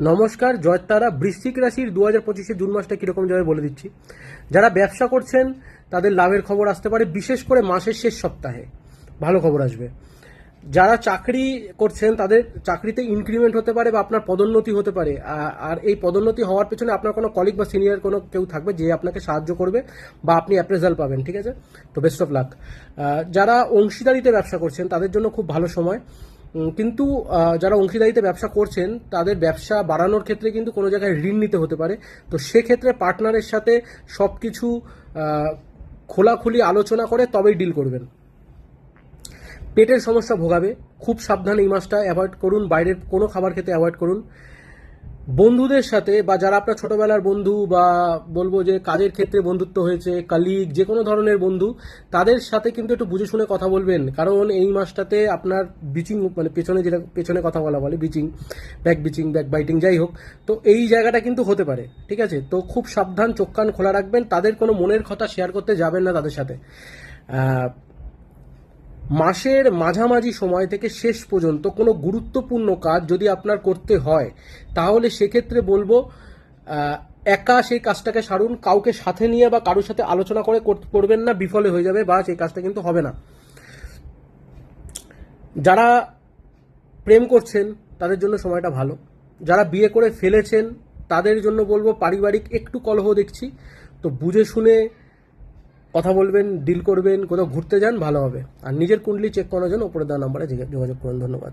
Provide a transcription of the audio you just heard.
নমস্কার, জয়তারা বৃশ্চিক রাশির দু হাজার পঁচিশে জুন মাসটা কীরকম যাবে বলে দিচ্ছি। যারা ব্যবসা করছেন, তাদের লাভের খবর আসতে পারে বিশেষ করে মাসের শেষ সপ্তাহে। ভালো খবর আসবে। যারা চাকরি করছেন, তাদের চাকরিতে ইনক্রিমেন্ট হতে পারে বা আপনার পদোন্নতি হতে পারে। আর এই পদোন্নতি হওয়ার পেছনে আপনার কোনো কলিগ বা সিনিয়র কোনো কেউ থাকবে যে আপনাকে সাহায্য করবে বা আপনি অ্যাপ্রেজাল পাবেন, ঠিক আছে? তো বেস্ট অফ লাক যারা অংশীদারিতে ব্যবসা করছেন, তাদের জন্য খুব ভালো সময়। কিন্তু যারা অংশীদারিতে ব্যবসা করছেন, তাদের ব্যবসা বাড়ানোর ক্ষেত্রে কিন্তু কোনো জায়গায় ঋণ নিতে হতে পারে। তো সেক্ষেত্রে পার্টনারের সাথে সব কিছু খোলাখুলি আলোচনা করে তবেই ডিল করবেন। পেটের সমস্যা ভোগাবে। খুব সাবধানে এই মাসটা অ্যাভয়েড করুন। বাইরের কোনো খাবার খেতে অ্যাভয়েড করুন। বন্ধুদের সাথে বা যারা আপনার ছোটবেলার বন্ধু বা বলব যে কাজের ক্ষেত্রে বন্ধুত্ব হয়েছে কালিগ যে কোনো ধরনের বন্ধু, তাদের সাথে কিন্তু একটু বুঝে শুনে কথা বলবেন। কারণ এই মাসটাতে আপনার বিচিং মানে পেছনে যেটা, পেছনে কথা বলা বলে bitching back bitching back biting যাই হোক, তো এই জায়গাটা কিন্তু হতে পারে, ঠিক আছে? তো খুব সাবধান, চোখ কান খোলা রাখবেন, তাদের কোনো মনের কথা শেয়ার করতে যাবেন না তাদের সাথে। মাসের মাঝামাঝি সময় থেকে শেষ পর্যন্ত কোনো গুরুত্বপূর্ণ কাজ যদি আপনার করতে হয়, তাহলে সেক্ষেত্রে বলব একা সেই কাজটাকে সারুন, কাউকে সাথে নিয়ে বা কারোর সাথে আলোচনা করে কর- করবেন না, বিফলে হয়ে যাবে বা সেই কাজটা কিন্তু হবে না। যারা প্রেম করছেন, তাদের জন্য সময়টা ভালো। যারা বিয়ে করে ফেলেছেন, তাদের জন্য বলব, পারিবারিক একটু কলহ দেখছি। তো বুঝে শুনে কথা বলবেন ডিল করবেন, কোথাও ঘুরতে যান, ভালো হবে। আর নিজের কুণ্ডলি চেক করার জন্য ওপরে দেওয়া নাম্বারে যোগাযোগ করুন, ধন্যবাদ।